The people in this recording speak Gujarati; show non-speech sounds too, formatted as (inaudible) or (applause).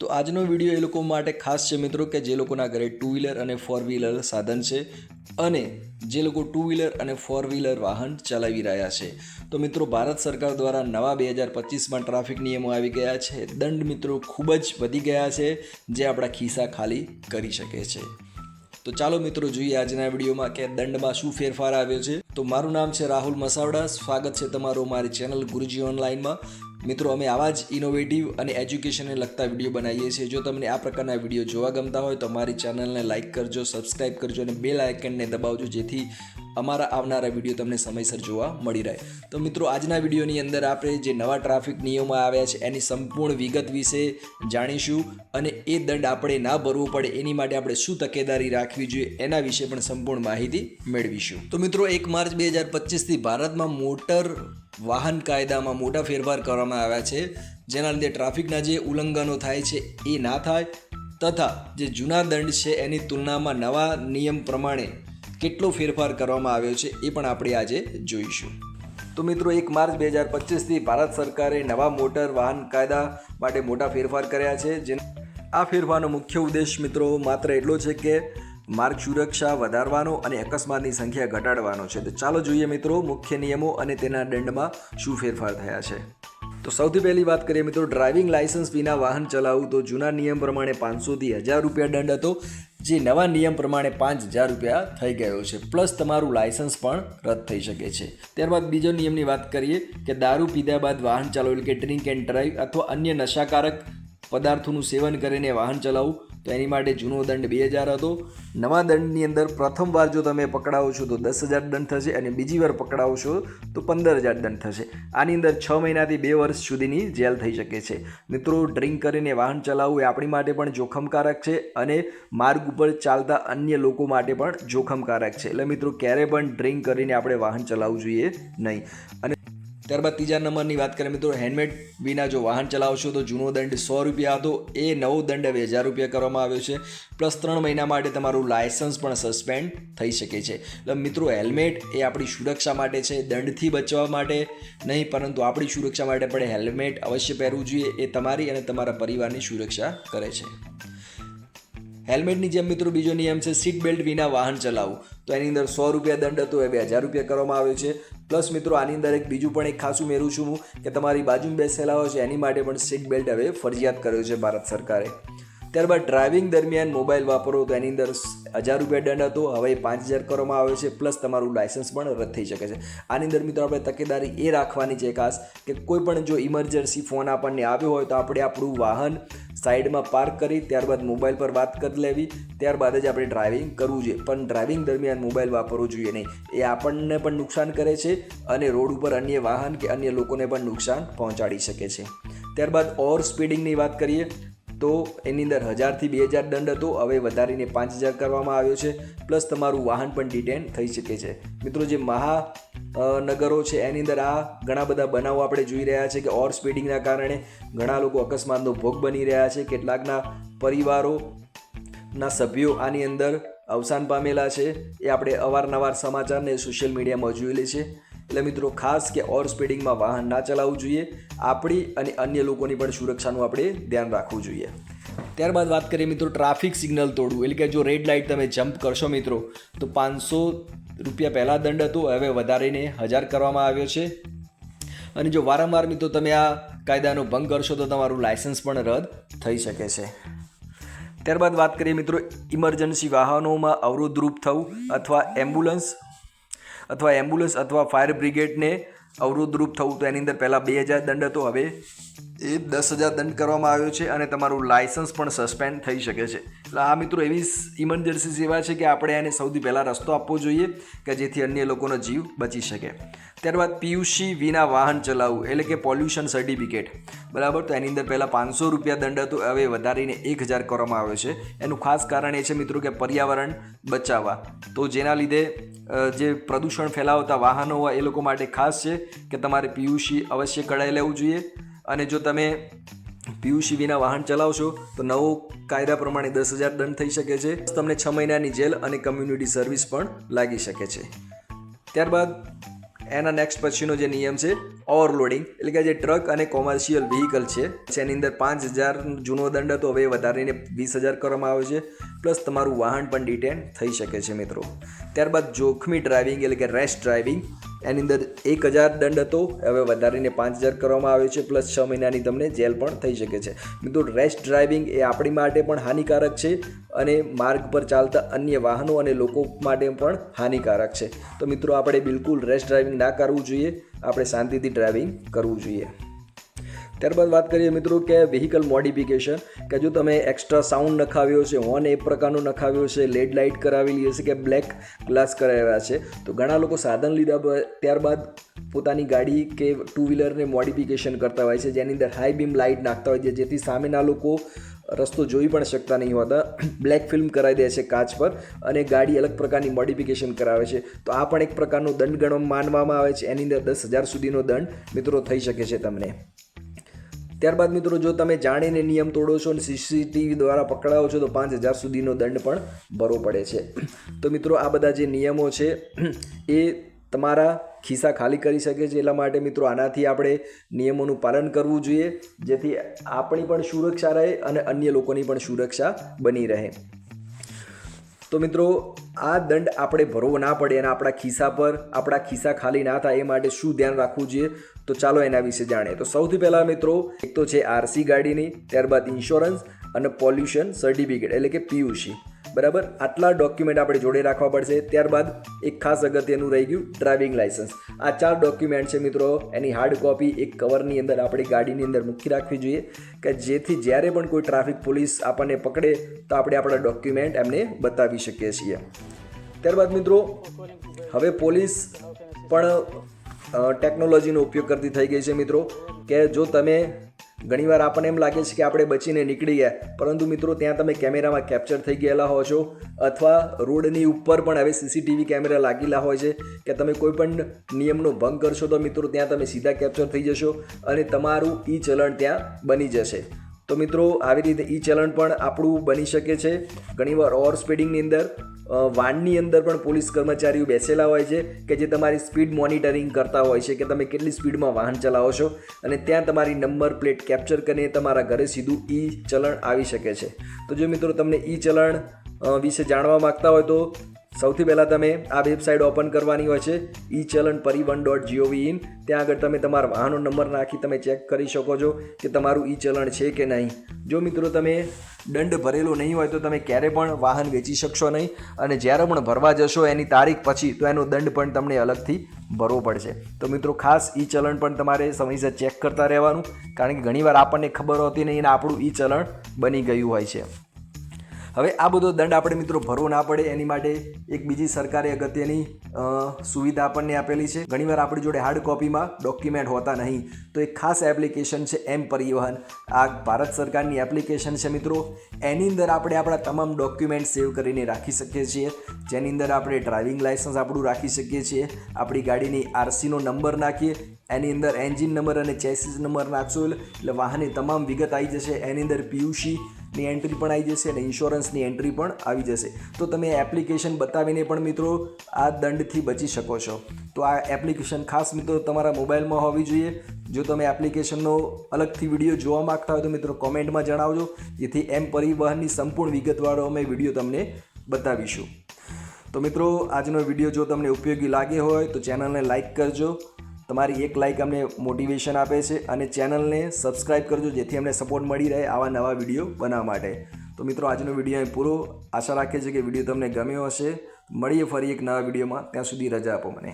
તો આજનો વીડિયો એ લોકો માટે ખાસ છે મિત્રો કે જે લોકોના ઘરે ટુ વ્હીલર અને ફોર વ્હીલર સાધન છે અને જે લોકો ટુ વ્હીલર અને ફોર વ્હીલર વાહન ચલાવી રહ્યા છે. તો મિત્રો, ભારત સરકાર દ્વારા નવા બે હજાર પચીસમાં ટ્રાફિક નિયમો આવી ગયા છે. દંડ મિત્રો ખૂબ જ વધી ગયા છે, જે આપણા ખિસ્સા ખાલી કરી શકે છે. તો ચાલો મિત્રો, જોઈએ આજના વિડીયોમાં કે દંડમાં શું ફેરફાર આવ્યો છે. તો મારું નામ છે રાહુલ મસાવડા. સ્વાગત છે તમારું મારી ચેનલ ગુરુજી ઓનલાઈનમાં. મિત્રો, અમે આવા જ ઇનોવેટિવ અને એજ્યુકેશનને લગતા વીડિયો બનાવીએ છીએ. જો તમને આ પ્રકારના વીડિયો જોવા ગમતા હોય તો અમારી ચેનલને લાઇક કરજો સબસ્ક્રાઇબ કરજો અને બેલ આઇકનને દબાવજો જેથી અમારા આવનારા વીડિયો તમને સમયસર જોવા મળી રહે. તો મિત્રો, આજના વિડીયોની અંદર આપણે જે નવા ટ્રાફિક નિયમો આવ્યા છે, એની સંપૂર્ણ વિગત વિશે જાણીશું અને એ દંડ આપણે ના ભરવો પડે, એની માટે આપણે શું તકેદારી રાખવી જોઈએ, એના વિશે પણ સંપૂર્ણ માહિતી મેળવીશું. તો મિત્રો, એક માર્ચ બે હજાર પચીસથી ભારતમાં મોટર વાહન કાયદામાં મોટા ફેરફાર કરવામાં આવ્યા છે, જેના લીધે ટ્રાફિકના જે ઉલ્લંઘનો થાય છે, એ ના થાય, તથા જે જૂના દંડ છે, એની તુલનામાં નવા નિયમ પ્રમાણે કેટલો ફેરફાર કરવામાં આવ્યો છે એ પણ આપણે આજે જોઈશું. તો મિત્રો, એક માર્ચ બે હજાર પચીસથી ભારત સરકારે નવા મોટર વાહન કાયદા માટે મોટા ફેરફાર કર્યા છે જે આ ફેરફારનો મુખ્ય ઉદ્દેશ મિત્રો માત્ર એટલો છે કે માર્ગ સુરક્ષા વધારવાનો અને અકસ્માતની સંખ્યા ઘટાડવાનો છે. તો ચાલો જોઈએ મિત્રો, મુખ્ય નિયમો અને તેના દંડમાં શું ફેરફાર થયા છે. તો સૌથી પહેલી વાત કરીએ મિત્રો, ડ્રાઇવિંગ લાઇસન્સ વિના વાહન ચલાવવું તો જૂના નિયમ પ્રમાણે પાંચસોથી હજાર રૂપિયા દંડ હતો. જે નવા નિયમ પ્રમાણે પાંચ હજાર રૂપિયા થઈ ગયો છે. પ્લસ તમારું લાયસન્સ પણ રદ થઈ શકે છે. ત્યારબાદ બીજો નિયમની વાત કરીએ કે દારૂ પીધા બાદ વાહન ચલાવવું કે ડ્રિંક એન્ડ ડ્રાઈવ અથવા અન્ય નશાકારક પદાર્થોનું સેવન કરીને વાહન ચલાવવું તો એની માટે જૂનો દંડ બે હજાર હતો. નવા દંડની અંદર પ્રથમ વાર જો તમે પકડાવો છો તો દસ હજાર દંડ થશે અને બીજી વાર પકડાવો છો તો પંદર હજાર દંડ થશે. આની અંદર છ મહિનાથી બે વર્ષ સુધીની જેલ થઈ શકે છે. મિત્રો, ડ્રિંક કરીને વાહન ચલાવવું એ આપણી માટે પણ જોખમકારક છે અને માર્ગ ઉપર ચાલતા અન્ય લોકો માટે પણ જોખમકારક છે. એટલે મિત્રો, ક્યારે પણ ડ્રિંક કરીને આપણે વાહન ચલાવવું જોઈએ નહીં. અને ત્યારબાદ ત્રીજા નંબરની વાત કરીએ મિત્રો હેલ્મેટ વિના જો વાહન ચલાવશો તો જૂનો દંડ સો રૂપિયા હતો. એ નવો દંડ હવે હજાર રૂપિયા કરવામાં આવ્યો છે. પ્લસ ત્રણ મહિના માટે તમારું લાયસન્સ પણ સસ્પેન્ડ થઈ શકે છે. એટલે મિત્રો હેલ્મેટ એ આપણી સુરક્ષા માટે છે, દંડથી બચવા માટે નહીં, પરંતુ આપણી સુરક્ષા માટે પણ હેલ્મેટ અવશ્ય પહેરવું જોઈએ. એ તમારી અને તમારા પરિવારની સુરક્ષા કરે છે. હેલ્મેટની જેમ મિત્રો બીજો નિયમ છે સીટ બેલ્ટ વિના વાહન ચલાવવું. તો એની અંદર સો રૂપિયા દંડ હતો હવે હજાર રૂપિયા કરવામાં આવ્યો છે. પ્લસ મિત્રો આની અંદર એક બીજું પણ એક ખાસું મેરું છું હું, કે તમારી બાજુમાં બેસેલા હોય છે, એની માટે પણ સીટ બેલ્ટ હવે ફરજિયાત કર્યો છે ભારત સરકારે. ત્યારબાદ ડ્રાઇવિંગ દરમિયાન મોબાઈલ વાપરો તો એની અંદર હજાર રૂપિયા દંડ હતો. હવે પાંચ હજાર કરવામાં આવે છે પ્લસ તમારું લાઇસન્સ પણ રદ થઈ શકે છે. આની અંદર મિત્રો આપણે તકેદારી એ રાખવાની છે ખાસ કે કોઈ પણ જો ઇમરજન્સી ફોન આપણને આવ્યો હોય તો આપણે આપણું વાહન સાઈડમાં પાર્ક કરી, ત્યારબાદ મોબાઈલ પર વાત કરી લેવી, ત્યારબાદ જ આપણે ડ્રાઇવિંગ કરવું જોઈએ. પણ ડ્રાઇવિંગ દરમિયાન મોબાઈલ વાપરવો જોઈએ નહીં. એ આપણને પણ નુકસાન કરે છે અને રોડ ઉપર અન્ય વાહન કે અન્ય લોકોને પણ નુકસાન પહોંચાડી શકે છે. ત્યારબાદ ઓવર સ્પીડિંગની વાત કરીએ તો એની અંદર હજારથી બે હજાર દંડ હતો. હવે વધારીને પાંચ હજાર કરવામાં આવ્યો છે. પ્લસ તમારું વાહન પણ ડિટેન થઈ શકે છે. મિત્રો, જે મહા નગરો છે, એની અંદર આ ઘણા બધા બનાવો આપણે જોઈ રહ્યા છે કે ઓવર સ્પીડિંગના કારણે ઘણા લોકો અકસ્માતનો ભોગ બની રહ્યા છે. કેટલાકના પરિવારોના સભ્યો આની અંદર અવસાન પામેલા છે. એ આપણે અવારનવાર સમાચારને સોશિયલ મીડિયામાં જોયેલી છે. એટલે મિત્રો, ખાસ કે ઓવર સ્પીડિંગમાં વાહન ના ચલાવવું જોઈએ. આપણી અને અન્ય લોકોની પણ સુરક્ષાનું આપણે ધ્યાન રાખવું જોઈએ. ત્યારબાદ વાત કરીએ મિત્રો, ટ્રાફિક સિગ્નલ તોડવું. એટલે કે જો રેડ લાઇટ તમે જમ્પ કરશો મિત્રો, તો પાંચસો રૂપિયા પહેલાં દંડ હતો. હવે વધારીને હજાર કરવામાં આવ્યો છે. અને જો વારંવાર મિત્રો તમે આ કાયદાનો ભંગ કરશો, તો તમારું લાયસન્સ પણ રદ થઈ શકે છે. ત્યારબાદ વાત કરીએ મિત્રો ઇમરજન્સી વાહનોમાં અવરોધરૂપ થવું અથવા એમ્બ્યુલન્સ અથવા એમ્બ્યુલન્સ અથવા ફાયર બ્રિગેડને અવરોધરૂપ થવું તો એની અંદર પહેલાં બે હજાર દંડ હતો. હવે એ દસ હજાર દંડ કરવામાં આવ્યો છે અને તમારું લાયસન્સ પણ સસ્પેન્ડ થઈ શકે છે. એટલે આ મિત્રો એવી ઇમરજન્સી સેવા છે કે આપણે એને સૌથી પહેલાં રસ્તો આપવો જોઈએ કે જેથી અન્ય લોકોનો જીવ બચી શકે. ત્યારબાદ પીયુસી વિના વાહન ચલાવવું, એટલે કે પોલ્યુશન સર્ટિફિકેટ. બરાબર? તો એની અંદર પહેલાં પાંચસો રૂપિયા દંડ હતો, હવે વધારીને એક હજાર કરવામાં આવ્યો છે. એનું ખાસ કારણ એ છે મિત્રો કે પર્યાવરણ બચાવવા. તો જેના લીધે જે પ્રદૂષણ ફેલાવતા વાહનો હોય એ લોકો માટે ખાસ છે કે તમારે પીયુસી અવશ્ય કઢાઈ લેવું જોઈએ. અને જો તમે પીયુસી વિના વાહન ચલાવશો, તો નવો કાયદા પ્રમાણે દસ હજાર દંડ થઈ શકે છે. તમને છ મહિનાની જેલ અને કમ્યુનિટી સર્વિસ પણ લાગી શકે છે. ત્યારબાદ, એના નેક્સ્ટ પછીનો જે નિયમ છે ઓવરલોડિંગ એટલે કે જે ટ્રક અને કોમર્શિયલ વ્હીકલ છે, જેની અંદર પાંચ હજાર જૂનો દંડ હતો, હવે વધારીને વીસ હજાર કરવામાં આવ્યો છે. પ્લસ તમારું વાહન પણ ડિટેન થઈ શકે છે મિત્રો. ત્યારબાદ જોખમી ડ્રાઇવિંગ એટલે કે રેશ ડ્રાઇવિંગ એની અંદર એક હજાર દંડ હતો. હવે વધારીને પાંચ હજાર કરવામાં આવ્યો છે પ્લસ છ મહિનાની તમને જેલ પણ થઈ શકે છે. મિત્રો રેશ ડ્રાઇવિંગ એ આપણી માટે પણ હાનિકારક છે અને માર્ગ પર ચાલતા અન્ય વાહનો અને લોકો માટે પણ હાનિકારક છે. તો મિત્રો, આપણે બિલકુલ રેશ ડ્રાઇવિંગ ના કરવું જોઈએ. આપણે શાંતિથી ડ્રાઇવિંગ કરવું જોઈએ. ત્યારબાદ વાત કરીએ મિત્રો કે વ્હીકલ મોડિફિકેશન કે જો તમે એક્સ્ટ્રા સાઉન્ડ નખાવ્યો છે હોર્ન એ પ્રકારનો નખાવ્યો છે લેડ લાઇટ કરાવેલી હશે કે બ્લેક ગ્લાસ કરાવ્યા છે, તો ઘણા લોકો સાધન લીધા ત્યારબાદ પોતાની ગાડી કે ટુ વ્હીલરને મોડિફિકેશન કરતા હોય છે, જેની અંદર હાઈ બીમ લાઇટ નાખતા હોય છે, જેથી સામેના લોકો રસ્તો જોઈ પણ શકતા નહીં હોતા. (clears throat) બ્લેક ફિલ્મ કરાવી દે છે કાચ પર અને ગાડી અલગ પ્રકારની મોડિફિકેશન કરાવે છે. તો આ પણ એક પ્રકારનો દંડ ગણવા, માનવામાં આવે છે. એની અંદર દસ હજાર સુધીનો દંડ મિત્રો થઈ શકે છે તમને. ત્યારબાદ મિત્રો જો તમે જાણીને નિયમ તોડો છો અને સીસીટીવી દ્વારા પકડાવો છો, તો પાંચ હજાર સુધીનો દંડ પણ ભરવો પડે છે. તો મિત્રો આ બધા જે નિયમો છે, એ તમારા ખિસ્સા ખાલી કરી શકે છે. એટલા માટે મિત્રો આનાથી આપણે નિયમોનું પાલન કરવું જોઈએ, જેથી આપણી પણ સુરક્ષા રહે અને અન્ય લોકોની પણ સુરક્ષા બની રહે. તો મિત્રો, આ દંડ આપણે ભરવો ના પડે અને આપણા ખિસ્સા પર, આપણા ખિસ્સા ખાલી ના થાય, એ માટે શું ધ્યાન રાખવું જોઈએ? તો ચાલો એના વિશે જાણીએ. તો સૌથી પહેલાં મિત્રો, એક તો છે આરસી ગાડીની, ત્યારબાદ ઇન્સ્યોરન્સ અને પોલ્યુશન સર્ટિફિકેટ એટલે કે પીયુસી બરાબર? આટલા ડોક્યુમેન્ટ આપણે જોડે રાખવા પડશે. ત્યારબાદ એક ખાસ અગત્યનું રહી ગયું ડ્રાઇવિંગ લાઇસન્સ આ ચાર ડોક્યુમેન્ટ છે મિત્રો, એની હાર્ડ કોપી એક કવરની અંદર આપણી ગાડીની અંદર મૂકી રાખવી જોઈએ કે જેથી જ્યારે પણ કોઈ ટ્રાફિક પોલીસ આપણને પકડે, તો આપણે આપણા ડોક્યુમેન્ટ એમને બતાવી શકીએ છીએ. ત્યારબાદ મિત્રો, હવે પોલીસ પણ ટેકનોલોજીનો ઉપયોગ કરતી થઈ ગઈ છે મિત્રો, કે જો તમે ઘણીવાર આપણને એમ લાગે છે કે આપણે બચીને નીકળી ગયા પરંતુ મિત્રો ત્યાં તમે કેમેરામાં કેપ્ચર થઈ ગયેલા હો છો, અથવા રોડની ઉપર પણ હવે સીસીટીવી કેમેરા લાગેલા હોય છે, કે તમે કોઈ પણ નિયમનો ભંગ કરશો તો મિત્રો ત્યાં તમે સીધા કેપ્ચર થઈ જશો અને તમારું ઈ ચલણ ત્યાં બની જશે. તો મિત્રો, આવી રીતે ઈ ચલણ પણ આપણું બની શકે છે. ઘણીવાર ઓવર સ્પીડિંગની અંદર વાનની અંદર પણ પોલીસ કર્મચારીઓ બેસેલા હોય છે કે જે તમારી સ્પીડ મોનિટરિંગ કરતા હોય છે કે તમે કેટલી સ્પીડમાં વાહન ચલાવો છો અને ત્યાં તમારી નંબર પ્લેટ કેપ્ચર કરીને તમારા ઘરે સીધું ઈ ચલણ આવી શકે છે. તો જો મિત્રો તમને ઈ ચલણ વિશે જાણવા માંગતા હોય તો સૌથી પહેલાં તમે આ વેબસાઇટ ઓપન કરવાની હોય છે ઈ ચલણ પરિવહન ડોટ જીઓવી ઇન ત્યાં આગળ તમે તમારા વાહનનો નંબર નાખી તમે ચેક કરી શકો છો કે તમારું ઈ ચલણ છે કે નહીં. જો મિત્રો તમે દંડ ભરેલો નહીં હોય તો તમે ક્યારે પણ વાહન વેચી શકશો નહીં અને જ્યારે પણ ભરવા જશો એની તારીખ પછી તો એનો દંડ પણ તમને અલગથી ભરવો પડશે. તો મિત્રો ખાસ ઈ ચલણ પણ તમારે સમયસર ચેક કરતા રહેવાનું, કારણ કે ઘણીવાર આપણને ખબર હોતી નહીં અને આપણું ઈ ચલણ બની ગયું હોય છે. હવે આ બધો દંડ આપણે મિત્રો ભરવો ના પડે, એની માટે એક બીજી સરકારે અગત્યની સુવિધા આપણને આપેલી છે. ઘણીવાર આપણી જોડે હાર્ડ કોપીમાં ડોક્યુમેન્ટ હોતા નહીં. તો એક ખાસ એપ્લિકેશન છે એમ પરિવહન. આ ભારત સરકારની એપ્લિકેશન છે મિત્રો. એની અંદર આપણે આપણા તમામ ડોક્યુમેન્ટ સેવ કરીને રાખી શકીએ છીએ. જેની અંદર આપણે ડ્રાઇવિંગ લાઇસન્સ આપણું રાખી શકીએ છીએ. આપણી ગાડીની આરસીનો નંબર નાખીએ. એની અંદર એન્જિન નંબર અને ચેસીસ નંબર નાખશો. એટલે વાહનની તમામ વિગત આવી જશે. એની અંદર પીયુસી ની એન્ટ્રી પણ આવી જશે અને ઇન્સ્યોરન્સની એન્ટ્રી પણ આવી જશે. તો તમે એપ્લિકેશન બતાવીને પણ મિત્રો આ દંડથી બચી શકો છો. તો આ એપ્લિકેશન ખાસ મિત્રો તમારા મોબાઈલમાં હોવી જોઈએ. જો તમે એપ્લિકેશનનો અલગથી વીડિયો જોવા માંગતા હોય તો મિત્રો કોમેન્ટમાં જણાવજો. જેથી એમ પરિવહનની સંપૂર્ણ વિગતવાળો અમે વીડિયો તમને બતાવીશું. તો મિત્રો, આજનો વીડિયો જો તમને ઉપયોગી લાગે હોય તો ચેનલને લાઇક કરજો. તમારી એક લાઇક અમને મોટિવેશન આપે છે અને ચેનલને સબસ્ક્રાઇબ કરજો જેથી અમને સપોર્ટ મળી રહે આવા નવા વીડિયો બનાવવા માટે. તો મિત્રો, આજનો વીડિયો અહીં પૂરો. આશા રાખીએ છીએ કે વીડિયો તમને ગમ્યો હશે. મળીએ ફરી એક નવા વિડીયોમાં ત્યાં સુધી રજા આપો મને.